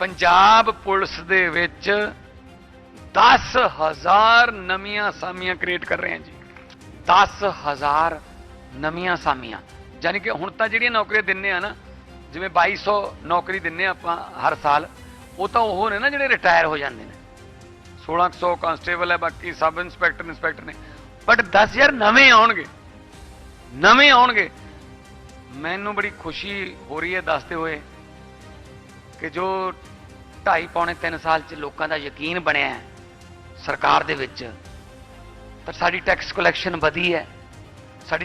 Punjab police ਦੇ ਵਿੱਚ 10000 ਨਵੀਆਂ ਸਾਮੀਆਂ ਕ੍ਰੀਏਟ ਕਰ ਰਹੇ ਹਾਂ ਜੀ। 10000 ਨਵੀਆਂ ਸਾਮੀਆਂ। ਯਾਨੀ ਕਿ ਹੁਣ ਤਾਂ ਜਿਹੜੀਆਂ ਨੌਕਰੀਆਂ ਦਿੰਨੇ ਆ ਨਾ, ਜਿਵੇਂ 2200 ਨੌਕਰੀ ਦਿੰਨੇ ਆ ਆਪਾਂ ਹਰ ਸਾਲ, ਉਹ ਤਾਂ ਉਹ ਨੇ ਨਾ ਜਿਹੜੇ ਰਿਟਾਇਰ ਹੋ ਜਾਂਦੇ ਨੇ। 1600 ਕਾਂਸਟੇਬਲ ਹੈ, ਬਾਕੀ ਸਬ ਇੰਸਪੈਕਟਰ ਇੰਸਪੈਕਟਰ ਨੇ। ਬਟ 10000 ਨਵੇਂ ਆਉਣਗੇ। ਨਵੇਂ ਆਉਣਗੇ। ਮੈਨੂੰ ਬੜੀ ਖੁਸ਼ੀ ਹੋ ਰਹੀ ਹੈ, ਦੱਸਦੇ ਹੋਏ ਕਿ ਜੋ ਢਾਈ ਪੌਣੇ 3 ਸਾਲ ਚ ਲੋਕਾਂ ਦਾ ਯਕੀਨ ਬਣਿਆ ਸਰਕਾਰ ਦੇ ਵਿੱਚ। ਪਰ ਸਾਡੀ ਟੈਕਸ ਕਲੈਕਸ਼ਨ ਵਧੀ ਹੈ। ਸਾਡੀ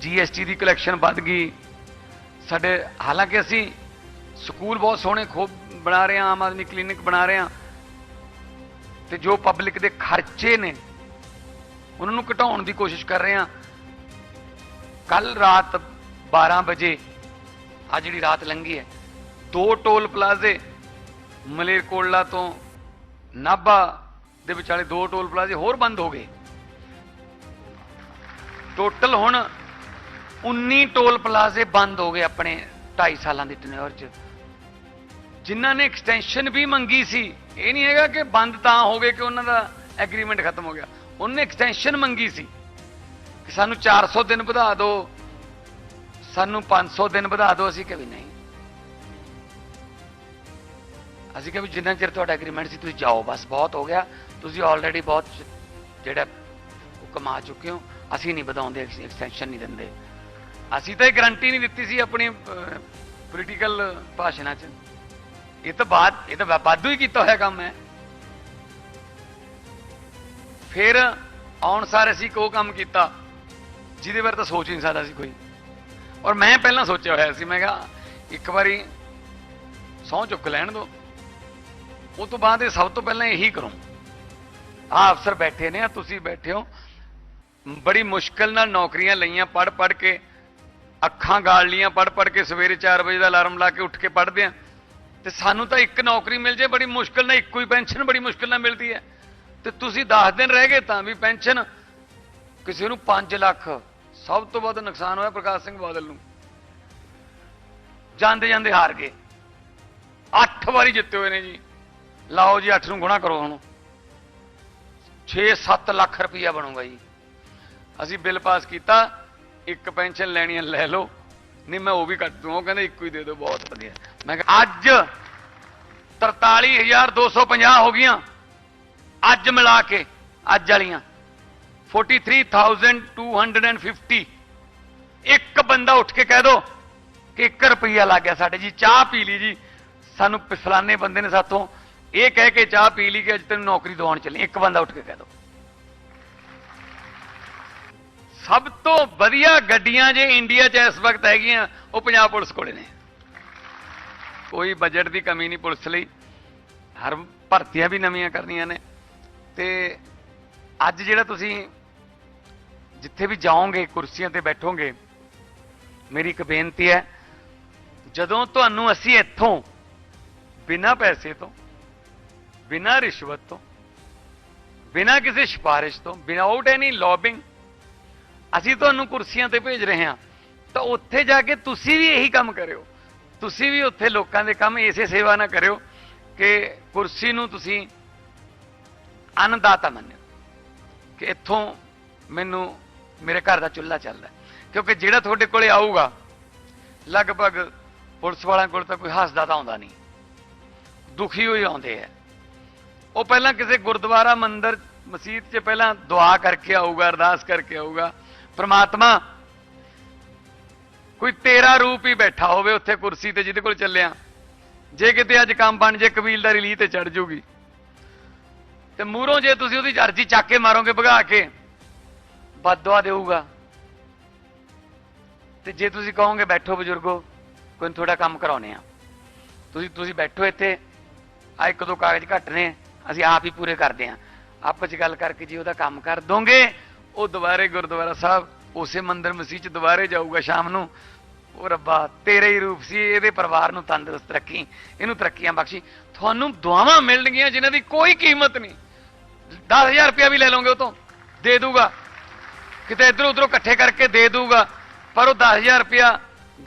ਜੀਐਸਟੀ ਦੀ ਕਲੈਕਸ਼ਨ ਵੱਧ ਗਈ। ਸਾਡੇ, ਹਾਲਾਂਕਿ ਅਸੀਂ ਸਕੂਲ ਬਹੁਤ ਸੋਹਣੇ ਖੂਬ ਬਣਾ ਰਹੇ ਹਾਂ, ਆਮ ਆਦਮੀ ਕਲੀਨਿਕ ਬਣਾ ਰਹੇ ਹਾਂ। ਤੇ ਜੋ ਪਬਲਿਕ ਦੇ ਖਰਚੇ ਨੇ, ਉਹਨਾਂ ਨੂੰ ਘਟਾਉਣ ਦੀ ਕੋਸ਼ਿਸ਼ ਕਰ ਰਹੇ ਹਾਂ। ਕੱਲ ਰਾਤ 12 ਵਜੇ ਆ ਜਿਹੜੀ ਰਾਤ ਲੰਘੀ ਹੈ, ਦੋ ਟੋਲ ਪਲਾਜ਼ੇ ਮਲੇਰਕੋਟਲਾ ਤੋਂ ਨਾਭਾ ਦੇ ਵਿਚਾਲੇ ਦੋ ਟੋਲ ਪਲਾਜ਼ੇ ਹੋਰ ਬੰਦ ਹੋ ਗਏ। ਟੋਟਲ ਹੁਣ 19 ਟੋਲ ਪਲਾਜ਼ੇ ਬੰਦ ਹੋ ਗਏ ਆਪਣੇ 2.5 ਸਾਲਾਂ ਦੇ ਟਨਿਓਰ 'ਚ। ਜਿਨ੍ਹਾਂ ਨੇ ਐਕਸਟੈਂਸ਼ਨ ਵੀ ਮੰਗੀ ਸੀ, ਇਹ ਨਹੀਂ ਹੈਗਾ ਕਿ ਬੰਦ ਤਾਂ ਹੋ ਗਏ ਕਿ ਉਹਨਾਂ ਦਾ ਐਗਰੀਮੈਂਟ ਖਤਮ ਹੋ ਗਿਆ। ਉਹਨੇ ਐਕਸਟੈਂਸ਼ਨ ਮੰਗੀ ਸੀ ਕਿ ਸਾਨੂੰ 400 ਦਿਨ ਵਧਾ ਦਿਓ, ਸਾਨੂੰ 500 ਦਿਨ ਵਧਾ ਦਿਓ, ਅਸੀਂ ਕਿ ਨਹੀਂ। ਅਸੀਂ ਕਿਹਾ ਵੀ ਜਿੰਨਾ ਚਿਰ ਤੁਹਾਡਾ ਐਗਰੀਮੈਂਟ ਸੀ, ਤੁਸੀਂ ਜਾਓ, ਬਸ ਬਹੁਤ ਹੋ ਗਿਆ। ਤੁਸੀਂ ਆਲਰੇਡੀ ਬਹੁਤ ਜਿਹੜਾ ਉਹ ਕਮਾ ਚੁੱਕੇ ਹੋ। ਅਸੀਂ ਨਹੀਂ ਵਧਾਉਂਦੇ ਐਕਸਟੈਂਸ਼ਨ ਨਹੀਂ ਦਿੰਦੇ। ਅਸੀਂ ਤਾਂ ਇਹ ਗਰੰਟੀ ਨਹੀਂ ਦਿੱਤੀ ਸੀ ਆਪਣੀ ਪੋਲੀਟੀਕਲ ਭਾਸ਼ਣਾਂ 'ਚ। ਇਹ ਤਾਂ ਬਾਅਦ, ਇਹ ਤਾਂ ਵਾਧੂ ਹੀ ਕੀਤਾ ਹੋਇਆ ਕੰਮ ਹੈ। ਫਿਰ ਆਉਣ ਸਾਰ ਅਸੀਂ ਕੋ ਕੰਮ ਕੀਤਾ, ਜਿਹਦੇ ਬਾਰੇ ਤਾਂ ਸੋਚ ਹੀ ਨਹੀਂ ਸਕਦਾ ਸੀ ਕੋਈ। ਔਰ ਮੈਂ ਪਹਿਲਾਂ ਸੋਚਿਆ ਹੋਇਆ ਸੀ, ਮੈਂ ਕਿਹਾ ਇੱਕ ਵਾਰੀ ਸਹੁੰ ਚੁੱਕ ਲੈਣ ਦੋ ਉਹ ਤੋਂ ਬਾਅਦ ਇਹ ਸਭ ਤੋਂ ਪਹਿਲਾਂ ਇਹੀ ਕਰੋ। ਆ ਅਫਸਰ ਬੈਠੇ ਨੇ, ਆ ਤੁਸੀਂ ਬੈਠੇ ਹੋ। ਬੜੀ ਮੁਸ਼ਕਲ ਨਾਲ ਨੌਕਰੀਆਂ ਲਈਆਂ ਪੜ ਪੜ ਕੇ। ਅੱਖਾਂ ਗਾਲ ਲੀਆਂ ਪੜ ਪੜ ਕੇ ਸਵੇਰੇ 4 ਵਜੇ ਦਾ ਅਲਾਰਮ ਲਾ ਕੇ ਉੱਠ ਕੇ ਪੜਦੇ ਆ। ਤੇ ਸਾਨੂੰ ਤਾਂ ਇੱਕ ਨੌਕਰੀ ਮਿਲ ਜੇ, ਬੜੀ ਮੁਸ਼ਕਲ ਨਾਲ ਇੱਕੋ ਹੀ ਪੈਨਸ਼ਨ ਬੜੀ ਮੁਸ਼ਕਲ ਨਾਲ ਮਿਲਦੀ ਹੈ। ਤੇ ਤੁਸੀਂ 10 ਦਿਨ ਰਹਿ ਗਏ ਤਾਂ ਵੀ ਪੈਨਸ਼ਨ। ਕਿਸੇ ਨੂੰ 5 ਲੱਖ, ਸਭ ਤੋਂ ਵੱਧ ਨੁਕਸਾਨ ਹੋਇਆ ਪ੍ਰਕਾਸ਼ ਸਿੰਘ ਬਾਦਲ ਨੂੰ। ਜਾਂਦੇ ਜਾਂਦੇ ਹਾਰ ਗਏ। 8 ਵਾਰੀ ਜਿੱਤੇ ਹੋਏ ਨੇ ਜੀ। ਲਾਓ ਜੀ 8 ਨੂੰ ਗੁਣਾ ਕਰੋ ਹੁਣ 6-7 ਲੱਖ ਰੁਪਈਆ ਬਣੂਗਾ ਜੀ। ਅਸੀਂ ਬਿੱਲ ਪਾਸ ਕੀਤਾ, ਇੱਕ ਪੈਨਸ਼ਨ ਲੈਣੀ ਹੈ ਲੈ ਲਓ। ਨਹੀਂ, ਮੈਂ ਉਹ ਵੀ ਕੱਟ ਦੂੰ, ਉਹ ਕਹਿੰਦੇ ਇੱਕੋ ਹੀ ਦੇ ਦਿਓ, ਬਹੁਤ ਵਧੀਆ। ਮੈਂ ਕਿਹਾ, ਅੱਜ 43250 ਹੋ ਗਈਆਂ। ਅੱਜ ਮਿਲਾ ਕੇ, ਅੱਜ ਵਾਲੀਆਂ। 43250 ਇੱਕ ਬੰਦਾ ਉੱਠ ਕੇ ਕਹਿ ਦੋ ਕਿ 1 ਰੁਪਈਆ ਲੱਗ ਗਿਆ ਸਾਡੇ ਜੀ, ਚਾਹ ਪੀ ਲਈ ਜੀ। ਸਾਨੂੰ ਫਲਾਣੇ ਬੰਦੇ ਨੇ ਸਾਥੋਂ ਇਹ ਕਹਿ ਕੇ ਚਾਹ ਪੀ ਲਈ ਕਿ ਅੱਜ ਤੈਨੂੰ ਨੌਕਰੀ ਦਿਵਾਉਣ ਚੱਲੇ ਇੱਕ ਬੰਦਾ ਉੱਠ ਕੇ ਕਹਿ ਦੋ। ਸਭ ਤੋਂ ਵਧੀਆ ਗੱਡੀਆਂ ਜੇ ਇੰਡੀਆ 'ਚ ਇਸ ਵਕਤ ਹੈਗੀਆਂ, ਉਹ ਪੰਜਾਬ ਪੁਲਿਸ ਕੋਲੇ ਨੇ। ਕੋਈ ਬਜਟ ਦੀ ਕਮੀ ਨਹੀਂ ਪੁਲਿਸ ਲਈ। ਹਰ ਭਰਤੀਆਂ ਵੀ ਨਵੀਆਂ ਕਰਨੀਆਂ ਨੇ। ਤੇ ਅੱਜ ਜਿਹੜਾ ਤੁਸੀਂ ਜਿੱਥੇ ਵੀ ਜਾਓਗੇ, ਕੁਰਸੀਆਂ ਤੇ ਬੈਠੋਗੇ, ਮੇਰੀ ਇੱਕ ਬੇਨਤੀ ਹੈ, ਜਦੋਂ ਤੁਹਾਨੂੰ ਅਸੀਂ ਇੱਥੋਂ ਬਿਨਾਂ ਪੈਸੇ ਤੋਂ ਬਿਨਾਂ ਰਿਸ਼ਵਤ ਤੋਂ, ਬਿਨਾਂ ਕਿਸੇ ਸਿਫਾਰਿਸ਼ ਤੋਂ ਵਿਦਆਊਟ ਐਨੀ ਲੌਬਿੰਗ ਅਸੀਂ ਤੁਹਾਨੂੰ ਕੁਰਸੀਆਂ ਤੇ ਭੇਜ ਰਹੇ ਹਾਂ, ਤਾਂ ਉੱਥੇ ਜਾ ਕੇ ਤੁਸੀਂ ਵੀ ਇਹੀ ਕੰਮ ਕਰਿਓ। ਤੁਸੀਂ ਵੀ ਉੱਥੇ ਲੋਕਾਂ ਦੇ ਕੰਮ ਇਸੇ ਸੇਵਾ ਨਾਲ ਕਰਿਓ ਕਿ ਕੁਰਸੀ ਨੂੰ ਤੁਸੀਂ ਅਨਦਾਤਾ ਮੰਨਿਓ। ਕਿ ਇੱਥੋਂ ਮੈਨੂੰ, ਮੇਰੇ ਘਰ ਦਾ ਚੁੱਲ੍ਹਾ ਚੱਲਦਾ ਕਿਉਂਕਿ ਜਿਹੜਾ ਤੁਹਾਡੇ ਕੋਲੇ ਆਊਗਾ, ਲਗਭਗ ਪੁਲਿਸ ਵਾਲਿਆਂ ਕੋਲ ਤਾਂ ਕੋਈ ਹੱਸਦਾ ਤਾਂ ਆਉਂਦਾ ਨਹੀਂ। ਦੁਖੀ ਹੋਈ ਆਉਂਦੇ ਆ ਉਹ ਪਹਿਲਾਂ ਕਿਸੇ ਗੁਰਦੁਆਰਾ ਮੰਦਿਰ, ਮਸਜਿਦ 'ਚ ਪਹਿਲਾਂ ਦੁਆ ਕਰਕੇ ਆਊਗਾ, ਅਰਦਾਸ ਕਰਕੇ ਆਊਗਾ, ਪ੍ਰਮਾਤਮਾ ਕੋਈ ਤੇਰਾ ਰੂਪ ਹੀ ਬੈਠਾ ਹੋਵੇ ਉੱਥੇ ਕੁਰਸੀ ਤੇ ਜਿਹਦੇ ਕੋਲ ਚੱਲਿਆ। ਜੇ ਕਿਤੇ ਅੱਜ ਕੰਮ ਬਣ ਜੇ ਕਬੀਲਦਾਰੀ ਲੀ ਤੇ ਚੜ ਜੂਗੀ। ਤੇ ਮੂਹਰੋਂ ਜੇ ਤੁਸੀਂ ਉਹਦੀ ਅਰਜੀ ਚੱਕ ਕੇ ਮਾਰੋਗੇ ਭਗਾ ਕੇ ਬਦਦੁਆ ਦੇਊਗਾ। ਤੇ ਜੇ ਤੁਸੀਂ ਕਹੋਗੇ ਬੈਠੋ ਬਜ਼ੁਰਗੋ, ਕੋਈ ਨੀ ਥੋੜਾ ਕੰਮ ਕਰਾਉਨੇ ਆ ਤੁਸੀਂ ਤੁਸੀਂ ਬੈਠੋ ਇੱਥੇ ਆ ਇੱਕ ਦੋ ਕਾਗਜ਼ ਘੱਟ ਨੇ। ਅਸੀਂ ਆਪ ਹੀ ਪੂਰੇ ਕਰਦੇ ਹਾਂ। ਆਪਸ ਚ ਗੱਲ ਕਰਕੇ ਜੀ ਉਹਦਾ ਕੰਮ ਕਰ ਦੋਗੇ, ਉਹ ਦੁਬਾਰੇ ਗੁਰਦੁਆਰਾ ਸਾਹਿਬ, ਉਸੇ ਮੰਦਿਰ ਮਸੀਹ ਚ ਦੁਬਾਰੇ ਜਾਊਗਾ ਸ਼ਾਮ ਨੂੰ। ਉਹ ਰੱਬਾ, ਤੇਰੇ ਹੀ ਰੂਪ ਸੀ, ਇਹਦੇ ਪਰਿਵਾਰ ਨੂੰ ਤੰਦਰੁਸਤ ਰੱਖੀ, ਇਹਨੂੰ ਤਰੱਕੀਆਂ ਬਖਸ਼ੀ। ਤੁਹਾਨੂੰ ਦੁਆਵਾਂ ਮਿਲਣਗੀਆਂ ਜਿਨ੍ਹਾਂ ਦੀ ਕੋਈ ਕੀਮਤ ਨਹੀਂ। 10000 ਰੁਪਇਆ ਵੀ ਲੈ ਲਓਗੇ ਉਹ ਤੋਂ, ਦੇ ਦੂਗਾ ਕਿਤੇ ਇਧਰ ਉਧਰੋਂ ਇਕੱਠੇ ਕਰਕੇ ਦੇ ਦੂਗਾ ਪਰ ਉਹ 10000 ਰੁਪਇਆ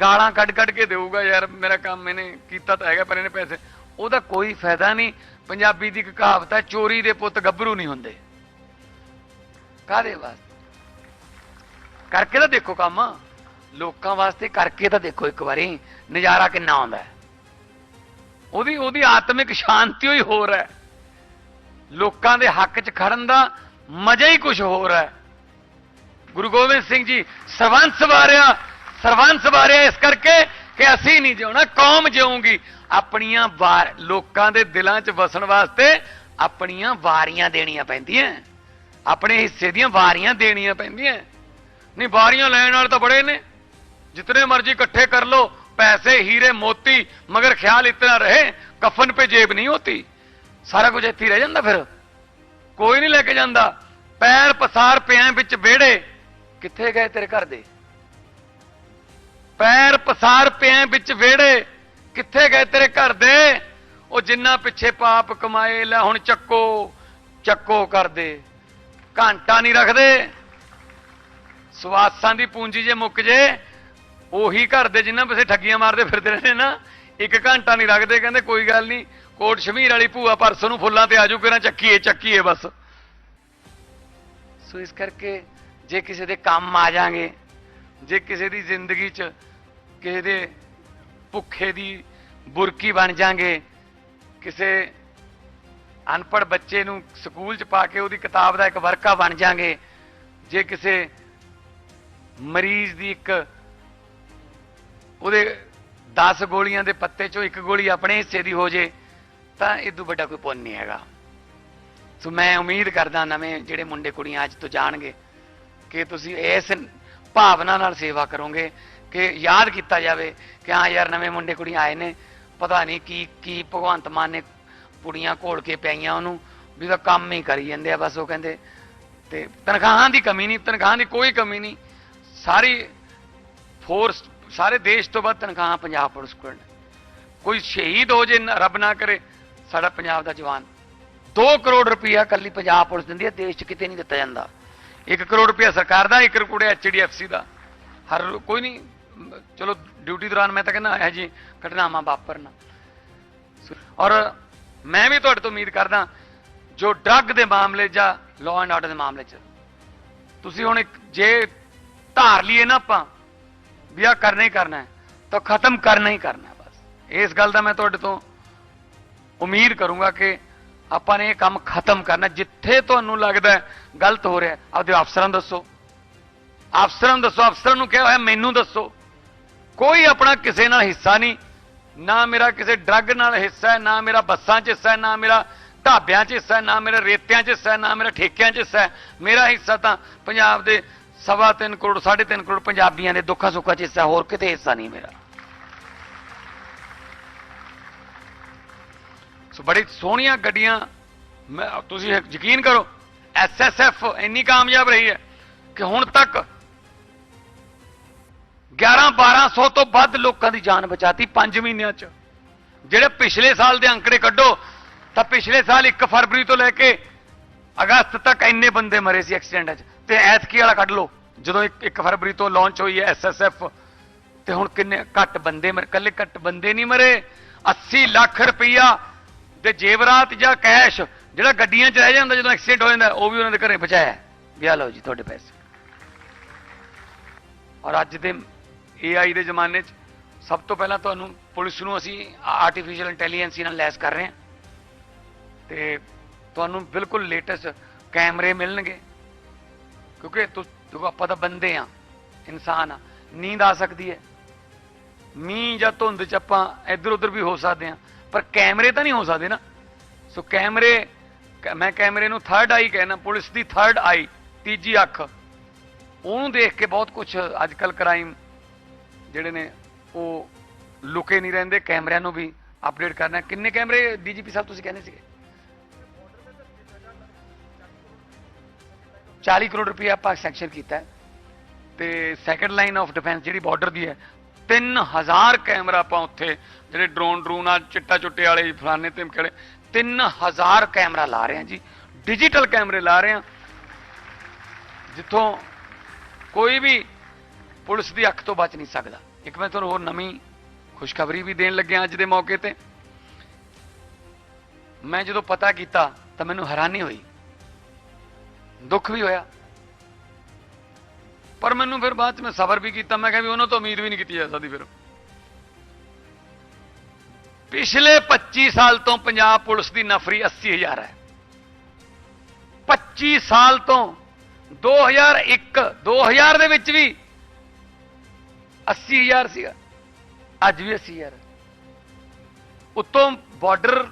ਗਾਲਾਂ ਕੱਢ ਕੱਢ ਕੇ ਦੇਊਗਾ, ਯਾਰ ਮੇਰਾ ਕੰਮ ਇਹਨੇ ਕੀਤਾ ਤਾਂ ਹੈਗਾ, ਪਰ ਇਹਨੇ ਪੈਸੇ, ਉਹਦਾ ਕੋਈ ਫਾਇਦਾ ਨਹੀਂ। ਪੰਜਾਬੀ ਦੀ ਇੱਕ ਕਹਾਵਤ ਹੈ, ਚੋਰੀ ਦੇ ਪੁੱਤ ਗੱਭਰੂ ਨਹੀਂ ਹੁੰਦੇ। ਕਾਦੇ ਵਾਸਤੇ? ਕਰਕੇ ਤਾਂ ਦੇਖੋ ਕੰਮ। ਲੋਕਾਂ ਵਾਸਤੇ ਕਰਕੇ ਤਾਂ ਦੇਖੋ ਇੱਕ ਵਾਰੀ। ਨਜ਼ਾਰਾ ਕਿੰਨਾ ਆਉਂਦਾ ਹੈ। ਉਹਦੀ ਉਹਦੀ ਆਤਮਿਕ ਸ਼ਾਂਤੀ ਹੀ ਹੋਰ ਹੈ। ਲੋਕਾਂ ਦੇ ਹੱਕ 'ਚ ਖੜਨ ਦਾ ਮਜ਼ਾ ਹੀ ਕੁਝ ਹੋਰ ਹੈ। ਗੁਰੂ ਗੋਬਿੰਦ ਸਿੰਘ ਜੀ ਸਰਵੰਸ ਵਾਰਿਆ ਸਰਵੰਸ ਵਾਰਿਆ ਇਸ ਕਰਕੇ ਕਿ ਅਸੀਂ ਨਹੀਂ ਜਿਉਣਾ, ਕੌਮ ਜਿਉਂਗੀ ਆਪਣੀਆਂ ਵਾਰ ਲੋਕਾਂ ਦੇ ਦਿਲਾਂ 'ਚ ਵਸਣ ਵਾਸਤੇ ਆਪਣੀਆਂ ਵਾਰੀਆਂ ਦੇਣੀਆਂ ਪੈਂਦੀਆਂ। ਆਪਣੇ ਹਿੱਸੇ ਦੀਆਂ ਵਾਰੀਆਂ ਦੇਣੀਆਂ ਪੈਂਦੀਆਂ। ਨਹੀਂ, ਵਾਰੀਆਂ ਲੈਣ ਵਾਲੇ ਤਾਂ ਬੜੇ ਨੇ। ਜਿਤਨੇ ਮਰਜ਼ੀ ਇਕੱਠੇ ਕਰ ਲੋ ਪੈਸੇ, ਹੀਰੇ, ਮੋਤੀ, ਮਗਰ ਖਿਆਲ ਇਤਨਾ ਰਹੇ, ਕਫਨ ਪੇ ਜੇਬ ਨਹੀਂ ਹੋਤੀ। ਸਾਰਾ ਕੁਝ ਇੱਥੇ ਰਹਿ ਜਾਂਦਾ ਫਿਰ। ਕੋਈ ਨਹੀਂ ਲੈ ਕੇ ਜਾਂਦਾ। ਪੈਰ ਪਸਾਰ ਪਿਆਂ ਵਿੱਚ ਵਿਹੜੇ। ਕਿੱਥੇ ਗਏ ਤੇਰੇ ਘਰ ਦੇ? ਪੈਰ ਪਸਾਰ ਪਿਆਂ ਵਿੱਚ ਵਿਹੜੇ। ਕਿੱਥੇ ਗਏ ਤੇਰੇ ਘਰ ਦੇ? ਉਹ ਜਿੰਨਾ ਪਿੱਛੇ ਪਾਪ ਕਮਾਏ, ਲੈ ਹੁਣ ਚੱਕੋ ਚੱਕੋ ਕਰਦੇ। ਘੰਟਾ ਨਹੀਂ ਰੱਖਦੇ। ਸਵਾਸਾਂ ਦੀ ਪੂੰਜੀ ਜੇ ਮੁੱਕ ਜੇ, ਉਹੀ ਘਰ ਦੇ ਜਿਨ੍ਹਾਂ ਪਿੱਛੇ ਠੱਗੀਆਂ ਮਾਰਦੇ ਫਿਰਦੇ ਰਹਿੰਦੇ ਨਾ, ਇੱਕ ਘੰਟਾ ਨਹੀਂ ਰੱਖਦੇ, ਕਹਿੰਦੇ ਕੋਈ ਗੱਲ ਨਹੀਂ, ਕੋਟ ਸ਼ਮੀਰ ਵਾਲੀ ਭੂਆ ਪਰਸੋਂ ਨੂੰ ਫੁੱਲਾਂ ਤੇ ਆਜੂ ਕਿਰਾਂ ਚੱਕੀਏ ਚੱਕੀਏ ਬਸ। ਸੋ ਇਸ ਕਰਕੇ ਜੇ ਕਿਸੇ ਦੇ ਕੰਮ ਆ ਜਾਾਂਗੇ ਜੇ ਕਿਸੇ ਦੀ ਜ਼ਿੰਦਗੀ 'ਚ ਕਿਸੇ ਦੇ ਭੁੱਖੇ ਦੀ ਬੁਰਕੀ ਬਣ ਜਾਾਂਗੇ। ਕਿਸੇ ਅਨਪੜ ਬੱਚੇ ਨੂੰ ਸਕੂਲ 'ਚ ਪਾ ਕੇ ਉਹਦੀ ਕਿਤਾਬ ਦਾ ਇੱਕ ਵਰਕਾ ਬਣ ਜਾਾਂਗੇ। ਜੇ ਕਿਸੇ ਮਰੀਜ਼ ਦੀ ਇੱਕ ਉਹਦੇ 10 ਗੋਲੀਆਂ ਦੇ ਪੱਤੇ 'ਚੋਂ ਇੱਕ ਗੋਲੀ ਆਪਣੇ ਹਿੱਸੇ ਦੀ ਹੋ ਜੇ, ਤਾਂ ਇਹ ਤੋਂ ਵੱਡਾ ਕੋਈ ਪੁੰਨ ਨਹੀਂ ਹੈਗਾ। ਸੋ ਮੈਂ ਉਮੀਦ ਕਰਦਾ ਨਵੇਂ ਜਿਹੜੇ ਮੁੰਡੇ ਕੁੜੀਆਂ ਅੱਜ ਤੋਂ ਜਾਣਗੇ ਕਿ ਤੁਸੀਂ ਇਸ ਭਾਵਨਾ ਨਾਲ ਸੇਵਾ ਕਰੋਗੇ। ਕਿ ਯਾਦ ਕੀਤਾ ਜਾਵੇ ਕਿ ਹਾਂ ਯਾਰ ਨਵੇਂ ਮੁੰਡੇ ਕੁੜੀਆਂ ਆਏ ਨੇ, ਪਤਾ ਨਹੀਂ ਕੀ ਕੀ ਭਗਵੰਤ ਮਾਨ ਨੇ ਕੁੜੀਆਂ ਘੋਲ ਕੇ ਪਈਆਂ ਉਹਨੂੰ, ਵੀ ਤਾਂ ਕੰਮ ਹੀ ਕਰੀ ਜਾਂਦੇ ਆ ਬਸ ਉਹ ਕਹਿੰਦੇ। ਤੇ ਤਨਖਾਹਾਂ ਦੀ ਕਮੀ ਨਹੀਂ, ਤਨਖਾਹਾਂ ਦੀ ਕੋਈ ਕਮੀ ਨਹੀਂ। ਸਾਰੀ ਫੋਰਸ ਸਾਰੇ ਦੇਸ਼ ਤੋਂ ਵੱਧ ਤਨਖਾਹਾਂ ਪੰਜਾਬ ਪੁਲਿਸ ਕੋਲ ਨੇ। ਕੋਈ ਸ਼ਹੀਦ ਹੋ ਜੇ ਰੱਬ ਨਾ ਕਰੇ, ਸਾਡਾ ਪੰਜਾਬ ਦਾ ਜਵਾਨ। 2 ਕਰੋੜ ਰੁਪਇਆ ਕੱਲੀ ਪੰਜਾਬ ਪੁਲਿਸ ਦਿੰਦੀ ਹੈ, ਦੇਸ਼ 'ਚ ਕਿਤੇ ਨਹੀਂ ਦਿੱਤਾ ਜਾਂਦਾ। 1 ਕਰੋੜ ਰੁਪਇਆ ਸਰਕਾਰ ਦਾ 1 ਕਰੋੜ ਐਚਡੀਐਫਸੀ ਦਾ। ਹਰ ਕੋਈ ਨਹੀਂ ਚਲੋ ਡਿਊਟੀ ਦੌਰਾਨ ਮੈਂ ਤਾਂ ਕਹਿੰਦਾ, ਇਹ ਜੀ ਘਟਨਾਵਾਂ ਵਾਪਰਨਾ। ਔਰ ਮੈਂ ਵੀ ਤੁਹਾਡੇ ਤੋਂ ਉਮੀਦ ਕਰਦਾ, ਜੋ ਡਰੱਗ ਦੇ ਮਾਮਲੇ ਜਾਂ ਲਾਅ ਐਂਡ ਆਰਡਰ ਦੇ ਮਾਮਲੇ 'ਚ, ਤੁਸੀਂ ਹੁਣ ਜੇ ਧਾਰ ਲਈਏ ਨਾ ਆਪਾਂ, ਵੀ ਆਹ ਕਰਨਾ ਹੀ ਕਰਨਾ ਹੈ, ਤਾਂ ਖਤਮ ਕਰਨਾ ਹੀ ਕਰਨਾ ਬਸ। ਇਸ ਗੱਲ ਦਾ ਮੈਂ ਤੁਹਾਡੇ ਤੋਂ ਉਮੀਦ ਕਰੂੰਗਾ ਕਿ ਆਪਾਂ ਨੇ ਇਹ ਕੰਮ ਖਤਮ ਕਰਨਾ, ਜਿੱਥੇ ਤੁਹਾਨੂੰ ਲੱਗਦਾ ਗਲਤ ਹੋ ਰਿਹਾ ਆਪਦੇ ਅਫਸਰਾਂ ਨੂੰ ਦੱਸੋ। ਅਫਸਰਾਂ ਨੂੰ ਦੱਸੋ, ਅਫਸਰਾਂ ਨੂੰ ਕਿਹਾ ਹੋਇਆ, ਮੈਨੂੰ ਦੱਸੋ। ਕੋਈ ਆਪਣਾ ਕਿਸੇ ਨਾਲ ਹਿੱਸਾ ਨਹੀਂ, ਨਾ ਮੇਰਾ ਕਿਸੇ ਡਰੱਗ ਨਾਲ ਹਿੱਸਾ ਹੈ, ਨਾ ਮੇਰਾ ਬੱਸਾਂ 'ਚ ਹਿੱਸਾ ਹੈ, ਨਾ ਮੇਰਾ ਢਾਬਿਆਂ 'ਚ ਹਿੱਸਾ ਹੈ, ਨਾ ਮੇਰਾ ਰੇਤਿਆਂ 'ਚ ਹਿੱਸਾ ਹੈ, ਨਾ ਮੇਰਾ ਠੇਕਿਆਂ 'ਚ ਹਿੱਸਾ ਹੈ। ਮੇਰਾ ਹਿੱਸਾ ਤਾਂ ਪੰਜਾਬ ਦੇ ਸਵਾ ਤਿੰਨ ਕਰੋੜ, ਸਾਢੇ ਤਿੰਨ ਕਰੋੜ ਪੰਜਾਬੀਆਂ ਦੇ ਦੁੱਖਾਂ ਸੁੱਖਾਂ 'ਚ ਹਿੱਸਾ ਹੋਰ ਕਿਤੇ ਹਿੱਸਾ ਨਹੀਂ ਮੇਰਾ। ਸੋ ਬੜੀ ਸੋਹਣੀਆਂ ਗੱਡੀਆਂ, ਮੈਂ ਤੁਸੀਂ ਯਕੀਨ ਕਰੋ ਐਸਐਸਐਫ ਇੰਨੀ ਕਾਮਯਾਬ ਰਹੀ ਹੈ ਕਿ ਹੁਣ ਤੱਕ 11 1200 ਤੋਂ ਵੱਧ ਲੋਕਾਂ ਦੀ ਜਾਨ ਬਚਾਤੀ 5 ਮਹੀਨਿਆਂ 'ਚ। ਜਿਹੜੇ ਪਿਛਲੇ ਸਾਲ ਦੇ ਅੰਕੜੇ ਕੱਢੋ, ਤਾਂ ਪਿਛਲੇ ਸਾਲ 1 ਫਰਵਰੀ ਤੋਂ ਲੈ ਕੇ ਅਗਸਤ ਤੱਕ ਇੰਨੇ ਬੰਦੇ ਮਰੇ ਸੀ ਐਕਸੀਡੈਂਟਾਂ 'ਚ। ਤੇ ਐਤਕੀ ਵਾਲਾ ਕੱਢ ਲਓ, ਜਦੋਂ 1 ਫਰਵਰੀ ਤੋਂ ਲਾਂਚ ਹੋਈ ਹੈ ਐਸਐਸਐਫ ਤੇ ਹੁਣ ਕਿੰਨੇ ਘੱਟ ਬੰਦੇ ਮਰੇ ਕੱਲੇ ਘੱਟ ਬੰਦੇ ਨਹੀਂ ਮਰੇ। 80 ਲੱਖ ਰੁਪਈਆ ਦੇ ਜੇਵਰਾਤ ਜਾਂ ਕੈਸ਼, ਜਿਹੜਾ ਗੱਡੀਆਂ 'ਚ ਰਹਿ ਜਾਂਦਾ ਜਦੋਂ ਐਕਸੀਡੈਂਟ ਹੋ ਜਾਂਦਾ, ਉਹ ਵੀ ਉਹਨਾਂ ਦੇ ਘਰੇ ਪਹੁੰਚਾਇਆ ਵਿਆਹ ਲਓ ਜੀ, ਤੁਹਾਡੇ ਪੈਸੇ। ਔਰ ਅੱਜ ਦੇ AI ਦੇ ਜ਼ਮਾਨੇ 'ਚ ਸਭ ਤੋਂ ਪਹਿਲਾਂ ਤੁਹਾਨੂੰ ਪੁਲਿਸ ਨੂੰ ਅਸੀਂ ਆਰਟੀਫੀਸ਼ੀਅਲ ਇੰਟੈਲੀਜੈਂਸੀ ਨਾਲ ਲੈਸ ਕਰ ਰਹੇ ਹਾਂ। ਤੇ ਤੁਹਾਨੂੰ ਬਿਲਕੁਲ ਲੇਟੈਸਟ ਕੈਮਰੇ ਮਿਲਣਗੇ। ਕਿਉਂਕਿ ਤੁ- ਆਪਾਂ ਤਾਂ ਬੰਦੇ ਆ ਇਨਸਾਨ ਆ ਨੀਂਦ ਆ ਸਕਦੀ ਹੈ। ਮੀਂਹ ਜਾਂ ਧੁੰਦ ਚ ਆਪਾਂ ਇੱਧਰ ਉੱਧਰ ਵੀ ਹੋ ਸਕਦੇ ਆ ਪਰ ਕੈਮਰੇ ਤਾਂ ਨਹੀਂ ਹੋ ਸਕਦੇ ਨਾ। ਸੋ ਕੈਮਰੇ, ਕ- ਮੈਂ ਕੈਮਰੇ ਨੂੰ ਥਰਡ ਆਈ ਕਹਿਣਾ, ਪੁਲਿਸ ਦੀ ਥਰਡ ਆਈ ਤੀਜੀ ਅੱਖ, ਉਹਨੂੰ ਦੇਖ ਕੇ ਬਹੁਤ ਕੁਝ ਅੱਜ ਕੱਲ ਕ੍ਰਾਈਮ ਜਿਹੜੇ ਨੇ, ਉਹ ਲੁਕੇ ਨਹੀਂ ਰਹਿੰਦੇ, ਕੈਮਰਿਆਂ ਨੂੰ ਵੀ ਅਪਡੇਟ ਕਰਨਾ। ਕਿੰਨੇ ਕੈਮਰੇ ਡੀਜੀਪੀ ਸਾਹਿਬ ਤੁਸੀਂ ਕਹਿੰਦੇ ਸੀਗੇ? 40 ਕਰੋੜ ਰੁਪਏ ਆਪਾਂ ਸੈਕਸ਼ਨ ਕੀਤਾ ਹੈ। ਤੇ ਸੈਕੰਡ ਲਾਈਨ ਆਫ ਡਿਫੈਂਸ ਜਿਹੜੀ ਬਾਰਡਰ ਦੀ ਹੈ 3000 ਕੈਮਰਾ ਆਪਾਂ ਉੱਥੇ, ਜਿਹੜੇ ਡਰੋਨ ਡਰੂਨ ਆ, ਚਿੱਟਾ ਚੁੱਟੇ ਵਾਲੇ, ਫਲਾਣੇ ਤੇ ਕਿਹੜੇ 3000 ਕੈਮਰਾ ਲਾ ਰਹੇ ਆ ਜੀ। ਡਿਜੀਟਲ ਕੈਮਰੇ ਲਾ ਰਹੇ ਆ ਜਿੱਥੋਂ ਕੋਈ ਵੀ ਪੁਲਿਸ ਦੀ ਅੱਖ ਤੋਂ ਬਚ ਨਹੀਂ ਸਕਦਾ। ਇੱਕ ਮੈਂ ਤੁਹਾਨੂੰ ਹੋਰ ਨਵੀਂ ਖੁਸ਼ਖਬਰੀ ਵੀ ਦੇਣ ਲੱਗਿਆ ਅੱਜ ਦੇ ਮੌਕੇ ਤੇ। ਮੈਂ ਜਦੋਂ ਪਤਾ ਕੀਤਾ ਤਾਂ ਮੈਨੂੰ ਹੈਰਾਨੀ ਹੋਈ। ਦੁੱਖ ਵੀ ਹੋਇਆ। ਪਰ ਮੈਨੂੰ ਫਿਰ ਬਾਅਦ ਚ ਮੈਂ ਸਬਰ ਵੀ ਕੀਤਾ। ਮੈਂ ਕਿਹਾ ਵੀ ਉਹਨਾਂ ਤੋਂ ਉਮੀਦ ਵੀ ਨਹੀਂ ਕੀਤੀ ਜਾ ਸਕਦੀ ਫਿਰ। ਪਿਛਲੇ 25 ਸਾਲ ਤੋਂ ਪੰਜਾਬ ਪੁਲਿਸ ਦੀ ਨਫਰੀ 80000 ਹੈ। 25 ਸਾਲ ਤੋਂ 2001 2000 ਦੇ ਵਿੱਚ ਵੀ 80000 ਸੀਗਾ। ਅੱਜ ਵੀ 80000 ਹੈ। ਉਤੋਂ ਬਾਰਡਰ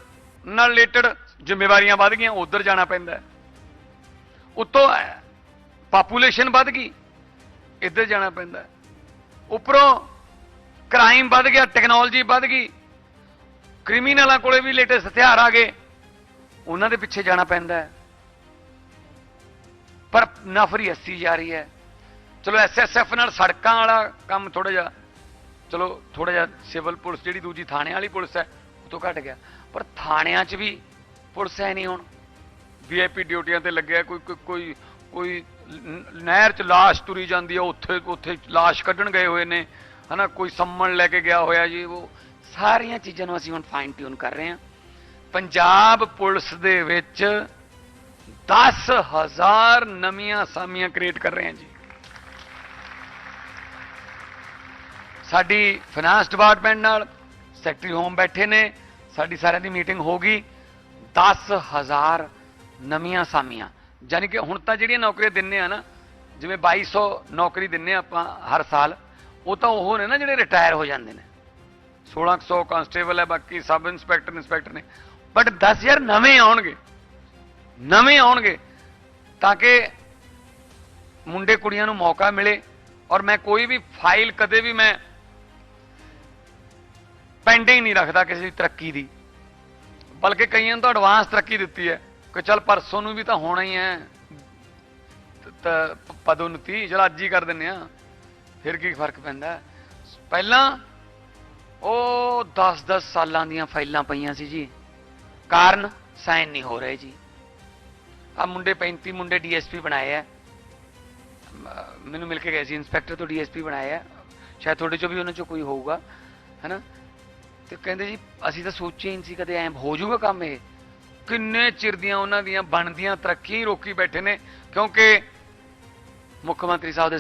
ਨਾਲ ਰਿਲੇਟਡ ਜ਼ਿੰਮੇਵਾਰੀਆਂ ਵੱਧ ਗਈਆਂ, ਉਧਰ ਜਾਣਾ ਪੈਂਦਾ ਹੈ। ਉਤੋਂ ਪਾਪੂਲੇਸ਼ਨ ਵੱਧ ਗਈ, ਇੱਧਰ ਜਾਣਾ ਪੈਂਦਾ ਉੱਪਰੋਂ ਕ੍ਰਾਈਮ ਵੱਧ ਗਿਆ ਟੈਕਨੋਲੋਜੀ ਵੱਧ ਗਈ ਕ੍ਰਿਮੀਨਲਾਂ ਕੋਲੇ ਵੀ ਲੇਟੈਸਟ ਹਥਿਆਰ ਆ ਗਏ, ਉਹਨਾਂ ਦੇ ਪਿੱਛੇ ਜਾਣਾ ਪੈਂਦਾ ਪਰ ਨਫਰੀ 80 ਜਾ ਰਹੀ ਹੈ। ਚਲੋ ਐਸਐਸਐਫ ਨਾਲ ਸੜਕਾਂ ਵਾਲਾ ਕੰਮ ਥੋੜਾ ਜਿਹਾ, ਚਲੋ ਥੋੜਾ ਜਿਹਾ ਸਿਵਲ ਪੁਲਿਸ ਜਿਹੜੀ ਦੂਜੀ ਥਾਣੇ ਵਾਲੀ ਪੁਲਿਸ ਹੈ, ਉਹ ਤੋਂ ਘਟ ਗਿਆ। ਪਰ ਥਾਣਿਆਂ 'ਚ ਵੀ ਪੁਲਿਸ ਹੈ ਨਹੀਂ ਹੁਣ। ਵੀਆਈਪੀ ਡਿਊਟੀਆਂ ਤੇ ਲੱਗਿਆ, ਕੋਈ, ਕੋਈ- ਕੋਈ ਕੋਈ ਨਹਿਰ 'ਚ ਲਾਸ਼ ਤੁਰੀ ਜਾਂਦੀ ਹੈ ਉੱਥੇ ਉੱਥੇ ਲਾਸ਼ ਕੱਢਣ ਗਏ ਹੋਏ ਨੇ, ਹਨਾ, ਕੋਈ ਸੰਮਣ ਲੈ ਕੇ ਗਿਆ ਹੋਇਆ ਜੀ, ਉਹ ਸਾਰੀਆਂ ਚੀਜ਼ਾਂ ਨੂੰ ਅਸੀਂ ਹੁਣ ਫਾਈਨ ਟਿਊਨ ਕਰ ਰਹੇ ਹਾਂ। ਪੰਜਾਬ ਪੁਲਿਸ ਦੇ ਵਿੱਚ 10000 ਨਵੀਆਂ ਸਾਮੀਆਂ ਕ੍ਰੀਏਟ ਕਰ ਰਹੇ ਹਾਂ ਜੀ। ਸਾਡੀ ਫਾਈਨਾਂਸ ਡਿਪਾਰਟਮੈਂਟ ਨਾਲ ਸੈਕਟਰੀ ਹੋਮ ਬੈਠੇ ਨੇ, ਸਾਡੀ ਸਾਰਿਆਂ ਦੀ ਮੀਟਿੰਗ ਹੋ ਗਈ। 10000 ਨਵੀਆਂ ਸਾਮੀਆਂ। ਯਾਨੀ ਕਿ ਹੁਣ ਤਾਂ ਜਿਹੜੀਆਂ ਨੌਕਰੀਆਂ ਦਿੰਨੇ ਆ ਨਾ, ਜਿਵੇਂ 2200 ਨੌਕਰੀ ਦਿੰਨੇ ਆ ਆਪਾਂ ਹਰ ਸਾਲ, ਉਹ ਤਾਂ ਉਹ ਨੇ ਨਾ ਜਿਹੜੇ ਰਿਟਾਇਰ ਹੋ ਜਾਂਦੇ ਨੇ। 1600 ਕਾਂਸਟੇਬਲ ਹੈ, ਬਾਕੀ ਸਬ ਇੰਸਪੈਕਟਰ ਇੰਸਪੈਕਟਰ ਨੇ। ਬਟ 10000 ਨਵੇਂ ਆਉਣਗੇ। ਨਵੇਂ ਆਉਣਗੇ, ਤਾਂ ਕਿ ਮੁੰਡੇ ਕੁੜੀਆਂ ਨੂੰ ਮੌਕਾ ਮਿਲੇ। ਔਰ ਮੈਂ ਕੋਈ ਵੀ ਫਾਈਲ ਕਦੇ ਵੀ ਮੈਂ ਪੈਂਡਿੰਗ ਨਹੀਂ ਰੱਖਦਾ ਕਿਸੇ ਦੀ ਤਰੱਕੀ ਦੀ। ਬਲਕਿ ਕਈਆਂ ਨੂੰ ਤਾਂ ਐਡਵਾਂਸ ਤਰੱਕੀ ਦਿੱਤੀ ਹੈ ਕਿ ਚੱਲ ਪਰਸੋਂ ਨੂੰ ਵੀ ਤਾਂ ਹੋਣਾ ਹੀ ਹੈ। ਤ- ਤਾਂ ਪਦੋਨਤੀ ਚਲ ਅੱਜ ਹੀ ਕਰ ਦਿੰਨੇ ਆ ਫਿਰ ਕੀ ਫ਼ਰਕ ਪੈਂਦਾ ਪਹਿਲਾਂ ਉਹ 10-10 ਸਾਲਾਂ ਦੀਆਂ ਫਾਈਲਾਂ ਪਈਆਂ ਸੀ ਜੀ। ਕਾਰਨ ਸਾਈਨ ਨਹੀਂ ਹੋ ਰਹੇ ਜੀ। ਆ ਮੁੰਡੇ 35 ਮੁੰਡੇ ਡੀਐਸਪੀ ਬਣਾਏ ਆ ਮੈਨੂੰ ਮਿਲ ਕੇ ਗਏ ਸੀ ਇੰਸਪੈਕਟਰ ਤੋਂ ਡੀਐਸਪੀ ਬਣਾਏ ਆ ਸ਼ਾਇਦ ਤੁਹਾਡੇ ਚੋਂ ਵੀ ਉਹਨਾਂ ਚੋਂ ਕੋਈ ਹੋਊਗਾ ਹੈਨਾ ਤੇ ਕਹਿੰਦੇ ਜੀ, ਅਸੀਂ ਤਾਂ ਸੋਚਿਆ ਹੀ ਨਹੀਂ ਸੀ ਕਦੇ ਐਂ ਹੋ ਜਾਊਗਾ ਕੰਮ ਇਹ। ਕਿੰਨੇ ਚਿਰ ਦੀਆਂ ਉਹਨਾਂ ਦੀਆਂ ਬਣਦੀਆਂ ਤਰੱਕੀ ਰੋਕੀ ਬੈਠੇ ਨੇ, ਕਿਉਂਕਿ ਮੁੱਖ ਮੰਤਰੀ ਸਾਹਿਬ ਦੇ